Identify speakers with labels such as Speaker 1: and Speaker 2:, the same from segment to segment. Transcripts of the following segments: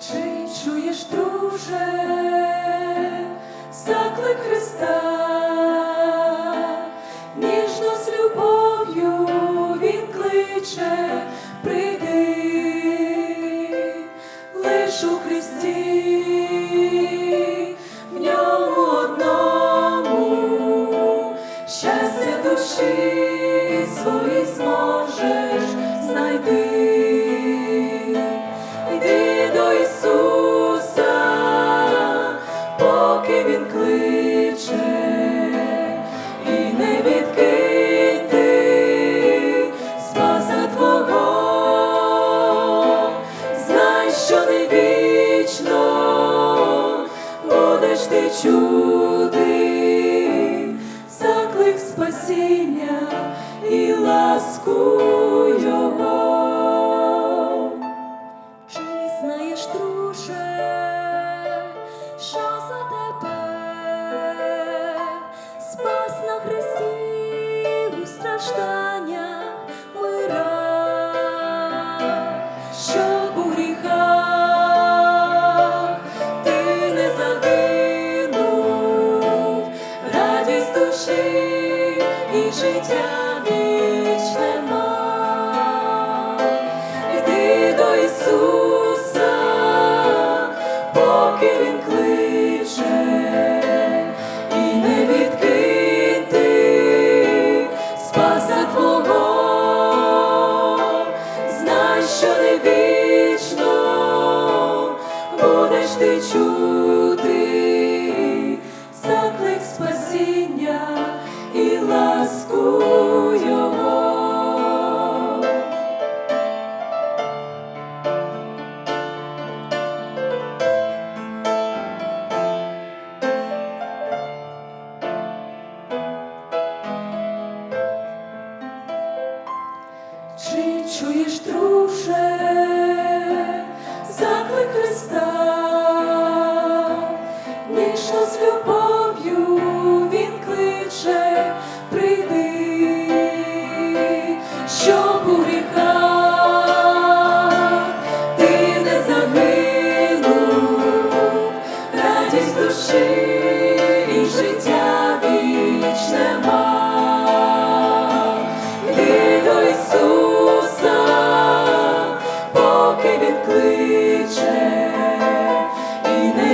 Speaker 1: Чи чуєш, друже, заклик Христа, ніжно з любов'ю він кличе, прийди, лиш у Христі, поки Він кличе, і не відкинь спаса Твого, знай, що не вічно будеш ти чути
Speaker 2: мира?
Speaker 1: Щоб у гріхах ти не загинув, радість душі і життя вічне. Йди до Ісуса, поки Він кличе, будеш ти чути заклик спасіння і ласку Його. Чи чуєш, друже,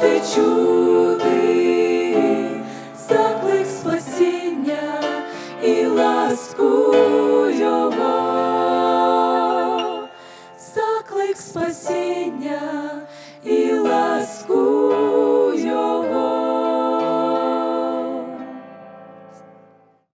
Speaker 1: завжди чути заклик спасіння і ласку його, заклик спасіння.